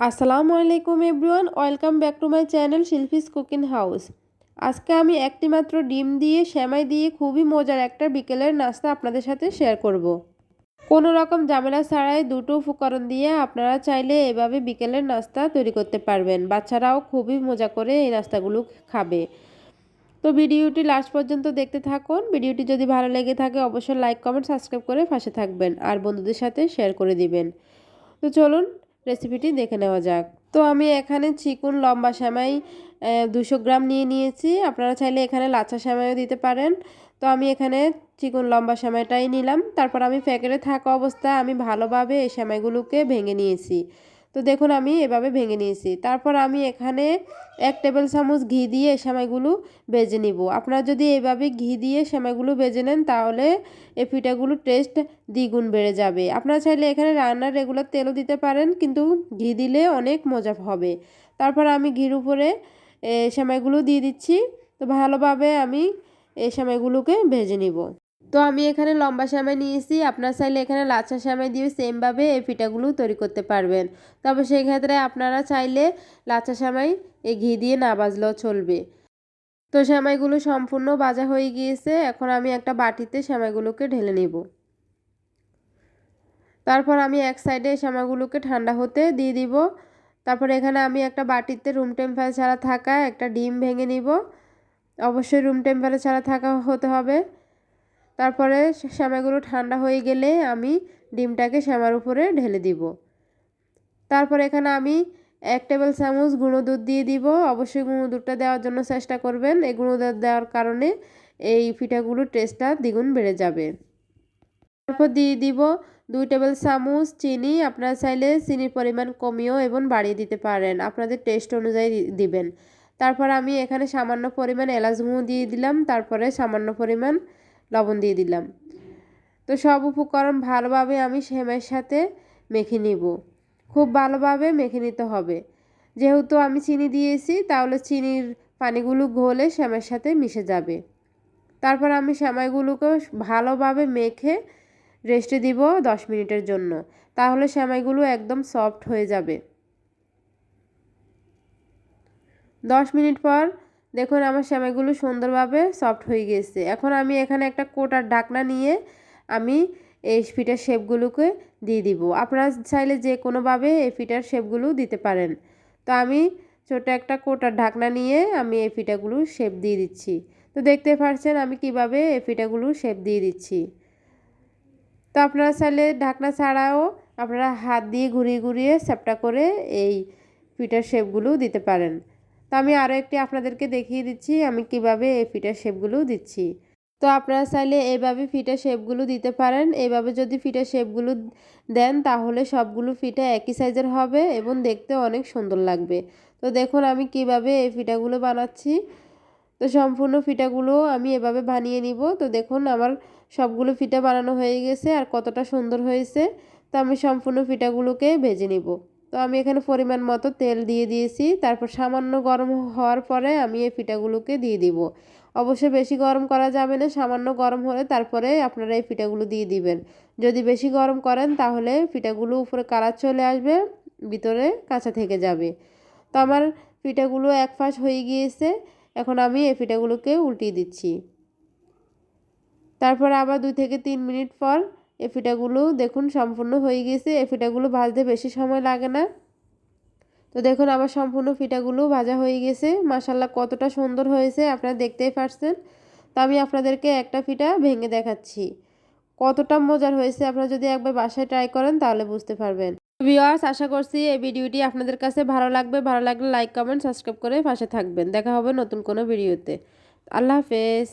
আসসালামু আলাইকুম everyone, welcome back to my channel Shilpi's cooking house. আজকে আমি একটি মাত্র ডিম দিয়ে, সেমাই দিয়ে খুবই মজার একটা বিকেলের নাস্তা আপনাদের সাথে শেয়ার করব। কোনো রকম ঝামেলা ছাড়াই দুটো উপকরণ দিয়ে আপনারা চাইলে এভাবে বিকেলের নাস্তা তৈরি করতে পারবেন। বাচ্চারাও খুবই মজা করে এই নাস্তাগুলো খাবে। তো ভিডিওটি লাস্ট পর্যন্ত দেখতে থাকুন। ভিডিওটি যদি ভালো লেগে থাকে, অবশ্যই লাইক, কমেন্ট, সাবস্ক্রাইব করে পাশে থাকবেন। আর বন্ধুদের সাথে শেয়ার করে দিবেন। তো চলুন রেসিপিটি দেখে নেওয়া যাক। তো আমি এখানে চিকুন লম্বা সেমাই দুশো গ্রাম নিয়ে নিয়েছি। আপনারা চাইলে এখানে লাচা সেমাইও দিতে পারেন। তো আমি এখানে চিকুন লম্বা সেমাইটাই নিলাম। তারপর আমি প্যাকেটে থাকা অবস্থায় আমি ভালোভাবে এই সেমাইগুলোকে ভেঙে নিয়েছি। তো দেখুন আমি এভাবে ভেঙে নিয়েছি। তারপর আমি এখানে এক টেবিল চামচ ঘি দিয়ে সেমাইগুলো বেজে নিব। আপনারা যদি এভাবে ঘি দিয়ে সেমাইগুলো বেজে নেন, তাহলে এই পিঠাগুলোর টেস্ট দ্বিগুণ বেড়ে যাবে। আপনারা চাইলে এখানে রান্নার রেগুলার তেলও দিতে পারেন, কিন্তু ঘি দিলে অনেক মজা হবে। তারপর আমি ঘির উপরে সেমাইগুলো দিয়ে দিচ্ছি। তো ভালোভাবে আমি এই সেমাইগুলোকে ভেজে নিব। তো আমি এখানে লম্বা শ্যামাই নিয়েছি। আপনার চাইলে এখানে লাচা শ্যামাই দিয়ে সেমভাবে এই পিঠাগুলো তৈরি করতে পারবেন। তবে সেই ক্ষেত্রে আপনারা চাইলে লাচা শ্যামাই এই ঘি দিয়ে না বাজলেও চলবে। তো শ্যামাইগুলো সম্পূর্ণ বাজা হয়ে গিয়েছে। এখন আমি একটা বাটিতে শ্যামাইগুলোকে ঢেলে নেব। তারপর আমি এক সাইডে শ্যামাগুলোকে ঠান্ডা হতে দিয়ে দিব। তারপর এখানে আমি একটা বাটিতে রুম টেম্পারেচার ছাড়া থাকা একটা ডিম ভেঙে নিব। অবশ্যই রুম টেম্পারেচার ছাড়া থাকা হতে হবে। তারপরে শ্যামাগুলো ঠান্ডা হয়ে গেলে আমি ডিমটাকে শ্যামার উপরে ঢেলে দিব। তারপর এখানে আমি এক টেবিল চামচ গুঁড়ো দুধ দিয়ে দিব। অবশ্যই গুঁড়ো দুধটা দেওয়ার জন্য চেষ্টা করবেন। এই গুঁড়ো দুধ দেওয়ার কারণে এই পিঠাগুলোর টেস্টটা দ্বিগুণ বেড়ে যাবে। তারপর দিয়ে দিব দুই টেবিল চামচ চিনি। আপনারা চাইলে চিনির পরিমাণ কমিয়েও এবং বাড়িয়ে দিতে পারেন। আপনাদের টেস্ট অনুযায়ী দিবেন। তারপর আমি এখানে সামান্য পরিমাণ এলাচ গুঁড়ো দিয়ে দিলাম। তারপরে সামান্য পরিমাণ লবণ দিয়ে দিলাম। তো সব উপকরণ ভালোভাবে আমি সেমের সাথে মেখে নিব। খুব ভালোভাবে মেখে নিতে হবে। যেহেতু আমি চিনি দিয়েছি, তাহলে চিনির পানিগুলো ঘোলে শ্যামের সাথে মিশে যাবে। তারপর আমি শ্যামাইগুলোকে ভালোভাবে মেখে রেস্টে দিব দশ মিনিটের জন্য। তাহলে শ্যামাইগুলো একদম সফট হয়ে যাবে। দশ মিনিট পর দেখুন, আমার সেমাইগুলো সুন্দরভাবে সফট হয়ে গেছে। এখন আমি এখানে একটা কোটার ঢাকনা নিয়ে আমি এই ফিটার শেপগুলোকে দিয়ে দিব। আপনারা চাইলে যে কোনোভাবে এই ফিটার শেপগুলো দিতে পারেন। তো আমি ছোট একটা কোটার ঢাকনা নিয়ে আমি এই ফিটাগুলো শেপ দিয়ে দিচ্ছি। তো দেখতে পাচ্ছেন আমি কীভাবে এই ফিটাগুলো শেপ দিয়ে দিচ্ছি। তো আপনারা চাইলে ঢাকনা ছাড়াও আপনারা হাত দিয়ে ঘুরিয়ে ঘুরিয়ে শেপটা করে এই ফিটার শেপগুলো দিতে পারেন। তো আমি আরও একটি আপনাদেরকে দেখিয়ে দিচ্ছি, আমি কীভাবে এই ফিটার শেপগুলো দিচ্ছি। তো আপনারা চাইলে এইভাবে ফিটা শেপগুলো দিতে পারেন এইভাবে যদি ফিটার শেপগুলো দেন তাহলে সবগুলো ফিটা একই সাইজের হবে এবং দেখতে অনেক সুন্দর লাগবে। তো দেখুন আমি কীভাবে এই ফিটাগুলো বানাচ্ছি। তো সম্পূর্ণ ফিটাগুলো আমি এভাবে বানিয়ে নিব। তো দেখুন আমার সবগুলো ফিটা বানানো হয়ে গেছে আর কতটা সুন্দর হয়েছে। তো আমি সম্পূর্ণ ফিটাগুলোকে ভেজে নিব। তো আমি এখানে পরিমাণ মতো তেল দিয়ে দিয়েছি। তারপর সামান্য গরম হওয়ার পরে আমি এই পিঠাগুলোকে দিয়ে দিব। অবশ্যই বেশি গরম করা যাবে না, সামান্য গরম হলে তারপরে আপনারা এই পিঠাগুলো দিয়ে দিবেন। যদি বেশি গরম করেন তাহলে পিঠাগুলো উপরে কালার চলে আসবে, ভিতরে কাঁচা থেকে যাবে। তো আমার পিঠাগুলো এক ফাঁস হয়ে গিয়েছে, এখন আমি এই পিঠাগুলোকে উল্টিয়ে দিচ্ছি। তারপর আবার দুই থেকে তিন মিনিট পর এই ফিটাগুলো দেখুন সম্পূর্ণ হয়ে গেছে এই ফিটাগুলো ভাজতে বেশি সময় লাগে না। তো দেখুন আমার সম্পূর্ণ ফিটাগুলো ভাজা হয়ে গেছে মাসাল্লাহ কতটা সুন্দর হয়েছে, আপনারা দেখতেই পারছেন। তো আমি আপনাদেরকে একটা ফিটা ভেঙে দেখাচ্ছি। কতটা মজার হয়েছে, আপনারা যদি একবার বাসায় ট্রাই করেন তাহলে বুঝতে পারবেন। ভিওয়ার্স আশা করছি এই ভিডিওটি আপনাদের কাছে ভালো লাগবে। ভালো লাগলে লাইক, কমেন্ট, সাবস্ক্রাইব করে পাশে থাকবেন। দেখা হবে নতুন কোনো ভিডিওতে। আল্লাহ হাফেজ।